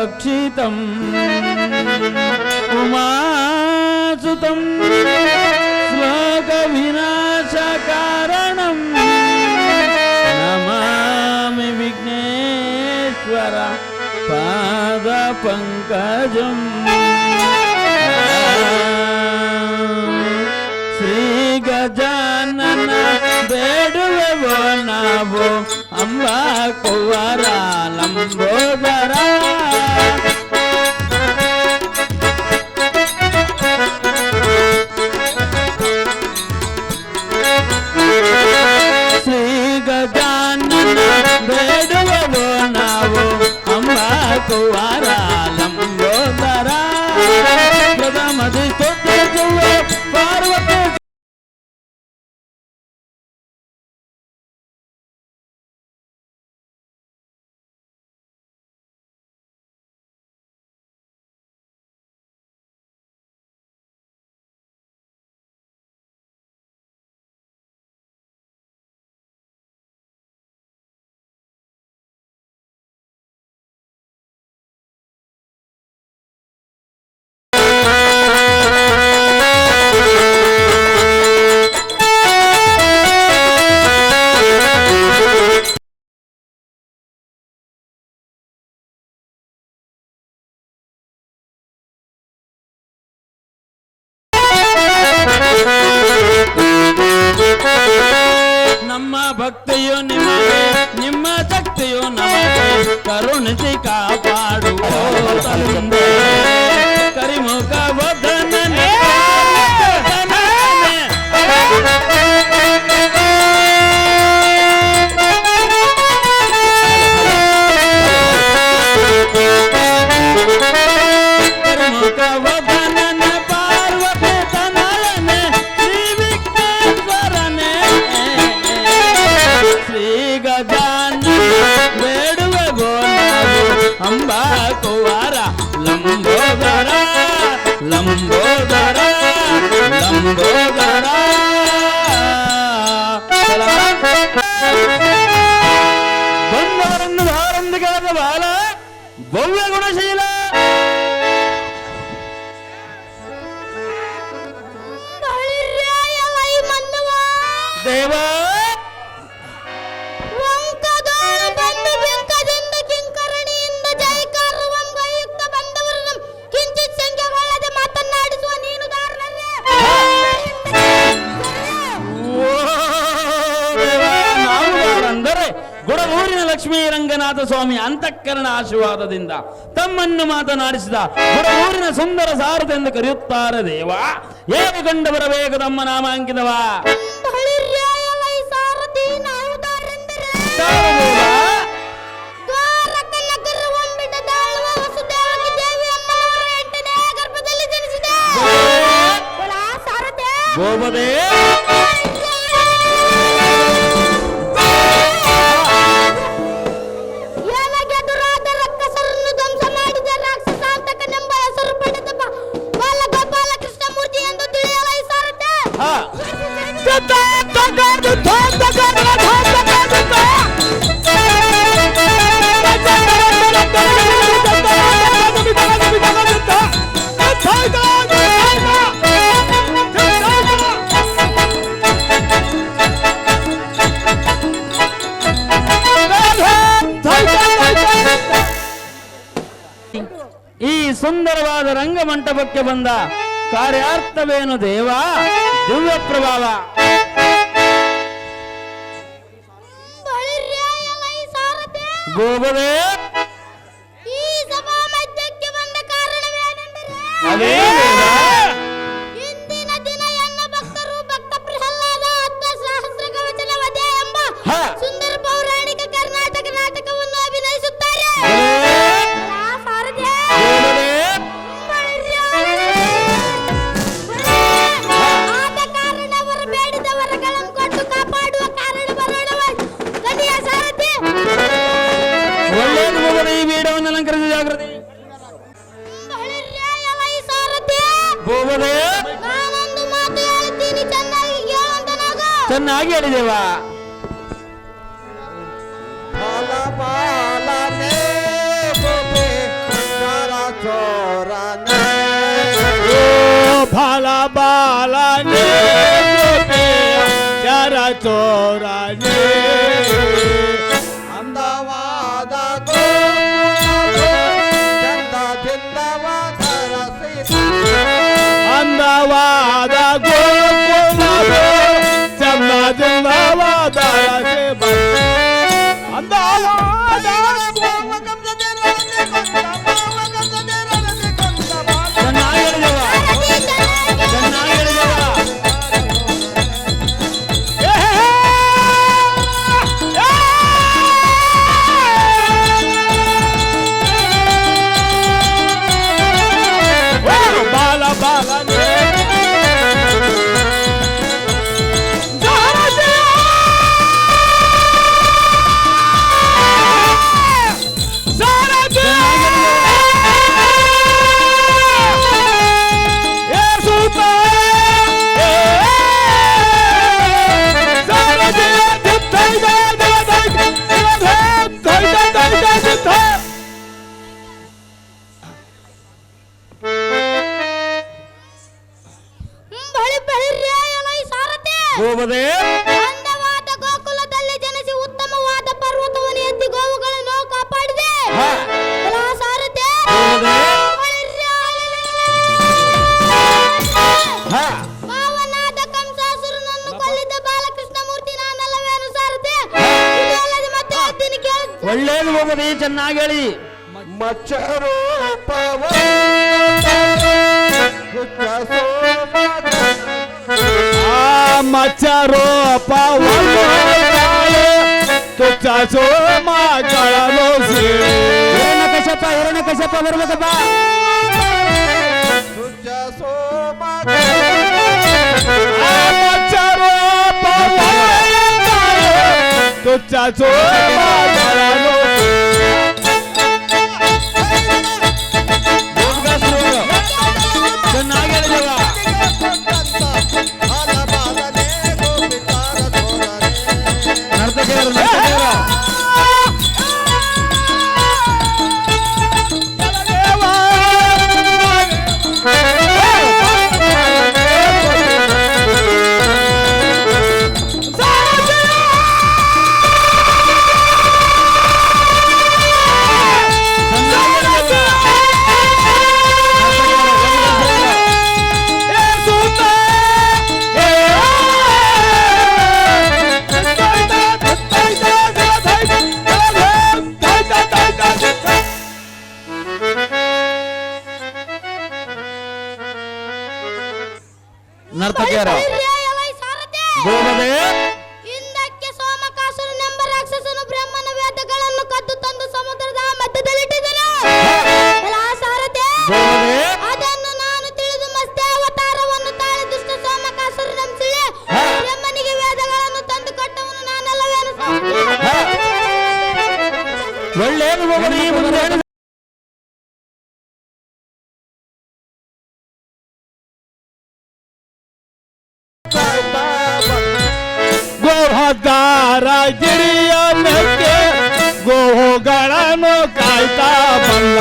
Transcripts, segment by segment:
రక్షితం ఉమాసుతం. శ్లోక వినాశ కారణం నమామి విఘ్నేశ్వర పాద పంకజం శ్రీ గజానన వేడువో నావో ಸೇವಾ ಗುಡಗೂರಿನ ಲಕ್ಷ್ಮೀ ರಂಗನಾಥ ಸ್ವಾಮಿ ಅಂತಃಕರಣ ಆಶೀರ್ವಾದದಿಂದ ತಮ್ಮನ್ನು ಮಾತನಾಡಿಸಿದ ಗುಡಗೂರಿನ ಸುಂದರ ಸಾರದೆಂದು ಕರೆಯುತ್ತಾರೆ ದೇವ. ಏಕ ಕಂಡು ಬರಬೇಕು ತಮ್ಮ ನಾಮಾಂಕಿತವ. ಈ ಸುಂದರವಾದ ರಂಗಮಂಟಪಕ್ಕೆ ಬಂದ ಕಾರ್ಯಾರ್ಥವೇನು ದೇವ? ದಿವ್ಯ ಪ್ರಭಾವ. ಗೋಬದೇ ಭಾಗಿಯಾಳಿ ದೇವ ಬಾಲ ಬಾಲ ಚರ ಚೋರಾನೆ ಅಂದವಾದ ಚಂದ ಚಂದವ ಅಂದವಾ ಒಳ್ಳೇದು ಹೋಗದೆ ಚೆನ್ನಾಗಿ ಹೇಳಿ. ಆ ಮಚ್ಚರೋಪವ ತುಚ್ಚಸೋ ಮಗಳೋ ಹಿರಣ ಕಶಪ ಹಿರಣ ಕಶಪ ಬರ್ಬೇಕಪ್ಪ বাদরটা চলে ধরানো ಚೆನ್ನಾಗಿರೋದಿಲ್ಲ ಸಾರ್ಥಕ ಯಾರು ಗೋಲವೇ ಗಿರಿಯ ಗೋವುಗಳನ್ನು ಕಾಯ್ತಾ ಬಂದ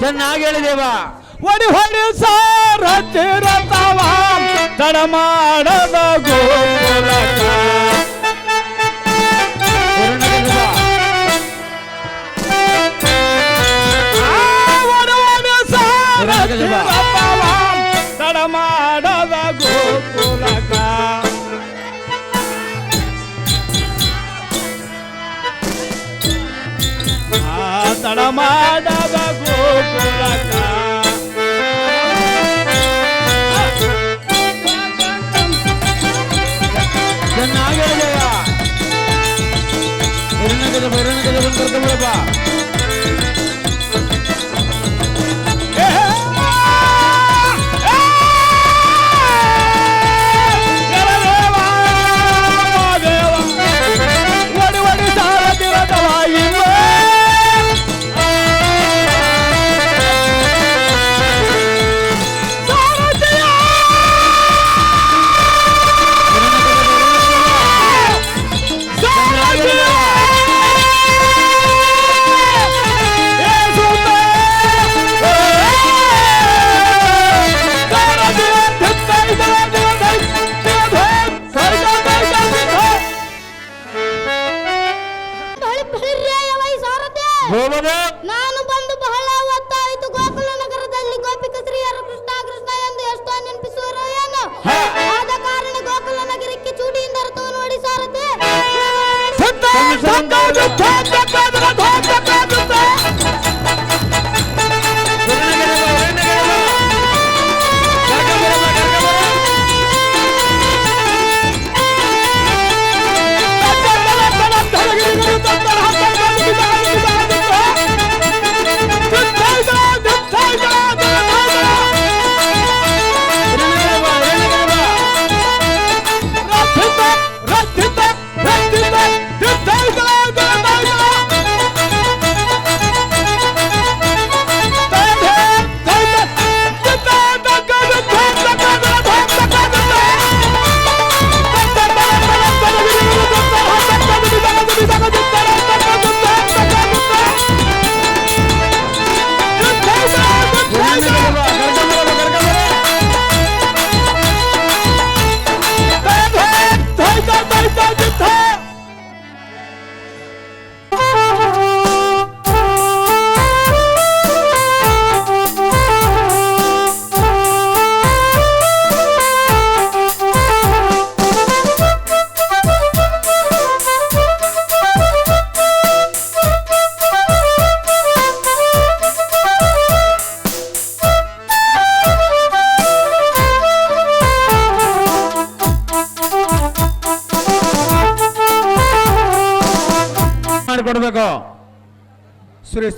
ಚೆನ್ನಾಗಿ ಹೇಳಿದೇವ ಒಡಿ ಹೊಡಿ ಸಾರತಿರತವ ತಡಮಾಡದ ಗೋಪುರಕ ತಡಮಾಡದ ಗೋಪುರಕ ತಡಮಾಡ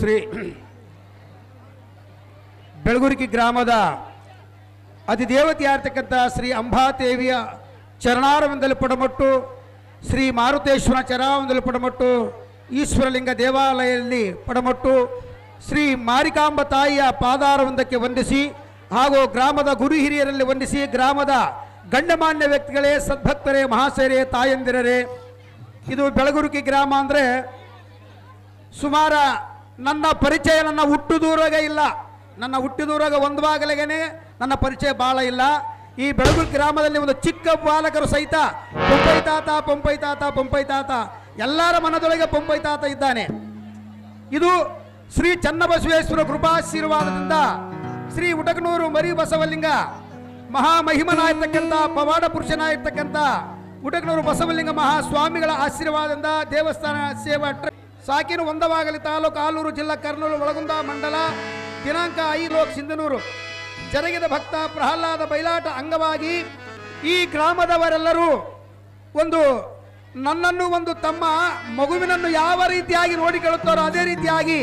ಶ್ರೀ, ಬೆಳಗುರಿಕಿ ಗ್ರಾಮದ ಅಧಿದೇವತೆಯಾಗಿರ್ತಕ್ಕಂಥ ಶ್ರೀ ಅಂಬಾದೇವಿಯ ಚರಣಾರವಿಂದಲು ಪಡಮಟ್ಟು, ಶ್ರೀ ಮಾರುತೇಶ್ವರ ಚರಣಾರವಿಂದಲು ಪಡಮಟ್ಟು, ಈಶ್ವರಲಿಂಗ ದೇವಾಲಯದಲ್ಲಿ ಪಡಮಟ್ಟು, ಶ್ರೀ ಮಾರಿಕಾಂಬ ತಾಯಿಯ ಪಾದಾರವೊಂದಕ್ಕೆ ವಂದಿಸಿ ಹಾಗೂ ಗ್ರಾಮದ ಗುರು ಹಿರಿಯರಲ್ಲಿ ವಂದಿಸಿ ಗ್ರಾಮದ ಗಂಡಮಾನ್ಯ ವ್ಯಕ್ತಿಗಳೇ, ಸದ್ಭಕ್ತರೇ, ಮಹಾಶಯರೇ, ತಾಯಂದಿರರೇ, ಇದು ಬೆಳಗುರುಕಿ ಗ್ರಾಮ ಅಂದರೆ ಸುಮಾರ ನನ್ನ ಪರಿಚಯ ನನ್ನ ಹುಟ್ಟು ದೂರಾಗ ಇಲ್ಲ. ನನ್ನ ಹುಟ್ಟು ದೂರಾಗ ಒಂದು ಬಾಗಲಿಗೆನೆ ನನ್ನ ಪರಿಚಯ ಭಾಳ ಇಲ್ಲ. ಈ ಬೆಳಗು ಗ್ರಾಮದಲ್ಲಿ ಒಂದು ಚಿಕ್ಕ ಬಾಲಕರು ಸಹಿತ ಪೊಂಪೈ ತಾತ ಪೊಂಪೈ ತಾತ ಪೊಂಪೈ ತಾತ, ಎಲ್ಲರ ಮನದೊಳಗೆ ಪೊಂಪೈ ತಾತ ಇದ್ದಾನೆ. ಇದು ಶ್ರೀ ಚನ್ನಬಸವೇಶ್ವರ ಕೃಪಾಶೀರ್ವಾದದಿಂದ ಶ್ರೀ ಉಟಕನೂರು ಮರಿ ಬಸವಲಿಂಗ ಮಹಾಮಹಿಮನಾಗಿರ್ತಕ್ಕಂಥ ಪವಾಡ ಪುರುಷನಾಗಿರ್ತಕ್ಕಂಥ ಉಟಕನೂರು ಬಸವಲಿಂಗ ಮಹಾಸ್ವಾಮಿಗಳ ಆಶೀರ್ವಾದದಿಂದ ದೇವಸ್ಥಾನ ಸೇವಾ ಸಾಕಿನ ಒಂದವಾಗಲಿ ತಾಲೂಕು ಆಲೂರು ಜಿಲ್ಲಾ ಕರ್ನೂಲು ಒಳಗುಂದ ಮಂಡಲ, ದಿನಾಂಕ ಐದು ಸಿಂಧನೂರು. ಜರಗಿದ ಭಕ್ತ ಪ್ರಹ್ಲಾದ ಬಯಲಾಟ ಅಂಗವಾಗಿ ಈ ಗ್ರಾಮದವರೆಲ್ಲರೂ ಒಂದು ನನ್ನನ್ನು ಒಂದು ತಮ್ಮ ಮಗುವಿನನ್ನು ಯಾವ ರೀತಿಯಾಗಿ ನೋಡಿಕೊಳ್ಳುತ್ತಾರೋ ಅದೇ ರೀತಿಯಾಗಿ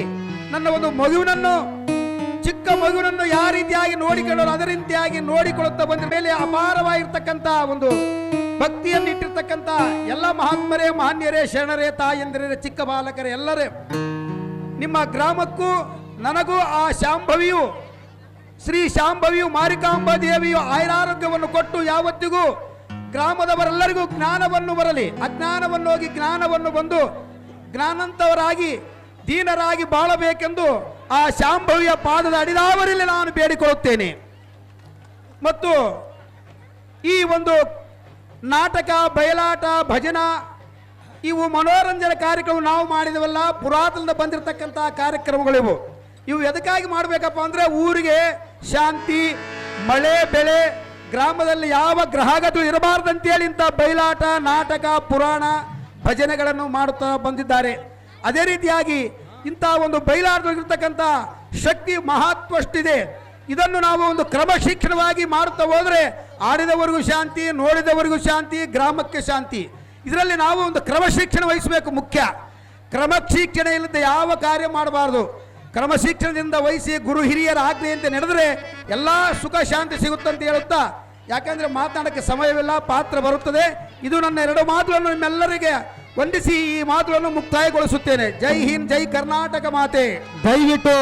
ನನ್ನ ಒಂದು ಮಗುವಿನನ್ನು, ಚಿಕ್ಕ ಮಗುವಿನನ್ನು ಯಾವ ರೀತಿಯಾಗಿ ನೋಡಿಕೊಳ್ಳೋರು ಅದೇ ರೀತಿಯಾಗಿ ನೋಡಿಕೊಳ್ಳುತ್ತಾ ಬಂದ ಮೇಲೆ ಅಪಾರವಾಗಿರ್ತಕ್ಕಂಥ ಒಂದು ಭಕ್ತಿಯನ್ನು ಇಟ್ಟಿರ್ತಕ್ಕಂಥ ಎಲ್ಲ ಮಹಾತ್ಮರೇ ಮಹಾನ್ಯರೇ ಶರಣರೇ, ತಾಯಂದಿರೇ, ಚಿಕ್ಕ ಬಾಲಕರೇ, ಎಲ್ಲರೇ, ನಿಮ್ಮ ಗ್ರಾಮಕ್ಕೂ ನನಗೂ ಆ ಶಾಂಭವಿಯು, ಶ್ರೀ ಶಾಂಭವಿಯು ಮಾರಿಕಾಂಬ ದೇವಿಯು ಆಯುರಾರೋಗ್ಯವನ್ನು ಕೊಟ್ಟು ಯಾವತ್ತಿಗೂ ಗ್ರಾಮದವರೆಲ್ಲರಿಗೂ ಜ್ಞಾನವನ್ನು ಬರಲಿ. ಅಜ್ಞಾನವನ್ನು ಹೋಗಿ ಜ್ಞಾನವನ್ನು ಬಂದು ಜ್ಞಾನಂತವರಾಗಿ ದೀನರಾಗಿ ಬಾಳಬೇಕೆಂದು ಆ ಶಾಂಭವಿಯ ಪಾದದ ಅಡಿದಾವರಲ್ಲಿ ನಾನು ಬೇಡಿಕೊಳ್ಳುತ್ತೇನೆ. ಮತ್ತು ಈ ಒಂದು ನಾಟಕ, ಬಯಲಾಟ, ಭಜನ, ಇವು ಮನೋರಂಜನೆ ಕಾರ್ಯಕ್ರಮ ನಾವು ಮಾಡಿದವಲ್ಲ ಪುರಾತನದ ಬಂದಿರತಕ್ಕಂಥ ಕಾರ್ಯಕ್ರಮಗಳಿವು. ಇವು ಎದಕ್ಕಾಗಿ ಮಾಡಬೇಕಪ್ಪ ಅಂದರೆ ಊರಿಗೆ ಶಾಂತಿ, ಮಳೆ, ಬೆಳೆ, ಗ್ರಾಮದಲ್ಲಿ ಯಾವ ಗ್ರಹಗತು ಇರಬಾರ್ದಂತೇಳಿ ಇಂಥ ಬಯಲಾಟ, ನಾಟಕ, ಪುರಾಣ, ಭಜನೆಗಳನ್ನು ಮಾಡುತ್ತಾ ಬಂದಿದ್ದಾರೆ. ಅದೇ ರೀತಿಯಾಗಿ ಇಂಥ ಒಂದು ಬಯಲಾಟದಲ್ಲಿರ್ತಕ್ಕಂಥ ಶಕ್ತಿ ಮಹತ್ವಷ್ಟಿದೆ. ಇದನ್ನು ನಾವು ಒಂದು ಕ್ರಮಶಿಕ್ಷಣವಾಗಿ ಮಾಡುತ್ತಾ ಹೋದರೆ ಆಡಿದವರಿಗೂ ಶಾಂತಿ, ನೋಡಿದವರಿಗೂ ಶಾಂತಿ, ಗ್ರಾಮಕ್ಕೆ ಶಾಂತಿ. ಇದರಲ್ಲಿ ನಾವು ಒಂದು ಕ್ರಮಶಿಕ್ಷಣ ವಹಿಸಬೇಕು ಮುಖ್ಯ. ಕ್ರಮಶಿಕ್ಷಣ ಇಲ್ಲದೆ ಯಾವ ಕಾರ್ಯ ಮಾಡಬಾರ್ದು. ಕ್ರಮಶಿಕ್ಷಣದಿಂದ ವಹಿಸಿ ಗುರು ಹಿರಿಯರ ಆಜ್ಞೆಯಂತೆ ನಡೆದರೆ ಎಲ್ಲ ಸುಖ ಶಾಂತಿ ಸಿಗುತ್ತಂತ ಹೇಳುತ್ತಾ. ಯಾಕೆಂದರೆ ಮಾತನಾಡಕ್ಕೆ ಸಮಯವಿಲ್ಲ, ಪಾತ್ರ ಬರುತ್ತದೆ. ಇದು ನನ್ನ ಎರಡು ಮಾತುಗಳನ್ನು ನಿಮ್ಮೆಲ್ಲರಿಗೆ ವಂದಿಸಿ ಈ ಮಾತುಗಳನ್ನು ಮುಕ್ತಾಯಗೊಳಿಸುತ್ತೇನೆ. ಜೈ ಹಿಂದ್, ಜೈ ಕರ್ನಾಟಕ ಮಾತೆ. ದಯವಿಟ್ಟು